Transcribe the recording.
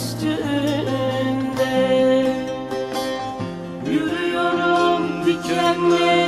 üstünde Yürüyorum dikenli